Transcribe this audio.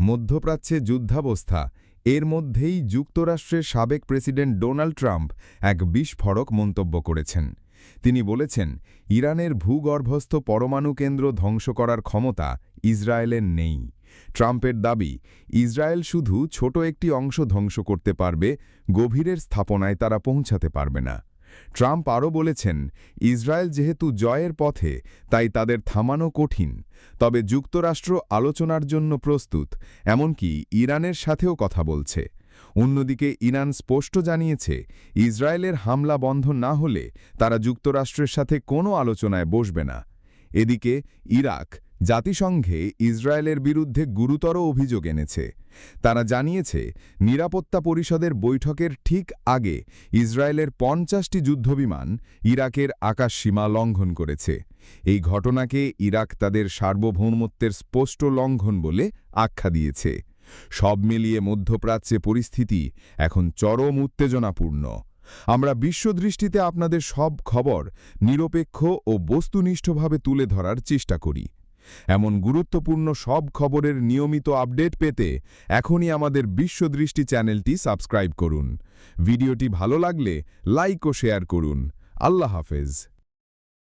মধ্যপ্রাচ্যে যুদ্ধাবস্থা। এর মধ্যেই যুক্তরাষ্ট্রের সাবেক প্রেসিডেন্ট ডোনাল্ড ট্রাম্প এক বিস্ফোরক মন্তব্য করেছেন। তিনি বলেছেন, ইরানের ভূগর্ভস্থ পরমাণু কেন্দ্র ধ্বংস করার ক্ষমতা ইসরায়েলের নেই। ট্রাম্পের দাবি, ইসরায়েল শুধু ছোট একটি অংশ ধ্বংস করতে পারবে, গভীরের স্থাপনায় তারা পৌঁছাতে পারবে না। ট্রাম্প আরও বলেছেন, ইসরায়েল যেহেতু জয়ের পথে, তাই তাদের থামানো কঠিন। তবে যুক্তরাষ্ট্র আলোচনার জন্য প্রস্তুত, এমনকি ইরানের সাথেও কথা বলছে। অন্যদিকে ইরান স্পষ্ট জানিয়েছে, ইসরায়েলের হামলা বন্ধ না হলে তারা যুক্তরাষ্ট্রের সাথে কোনো আলোচনায় বসবে না। এদিকে ইরাক জাতিসংঘে ইসরায়েলের বিরুদ্ধে গুরুতর অভিযোগ এনেছে। তারা জানিয়েছে, নিরাপত্তা পরিষদের বৈঠকের ঠিক আগে ইসরায়েলের পঞ্চাশটি যুদ্ধবিমান ইরাকের আকাশসীমা লঙ্ঘন করেছে। এই ঘটনাকে ইরাক তাদের সার্বভৌমত্বের স্পষ্ট লঙ্ঘন বলে আখ্যা দিয়েছে। সব মিলিয়ে মধ্যপ্রাচ্যে পরিস্থিতি এখন চরম উত্তেজনাপূর্ণ। আমরা বিশ্বদৃষ্টিতে আপনাদের সব খবর নিরপেক্ষ ও বস্তুনিষ্ঠভাবে তুলে ধরার চেষ্টা করি। এমন গুরুত্বপূর্ণ সব খবরের নিয়মিত আপডেট পেতে এখনই আমাদের বিশ্বদৃষ্টি চ্যানেলটি সাবস্ক্রাইব করুন। ভিডিওটি ভালো লাগলে লাইক ও শেয়ার করুন। আল্লাহ হাফেজ।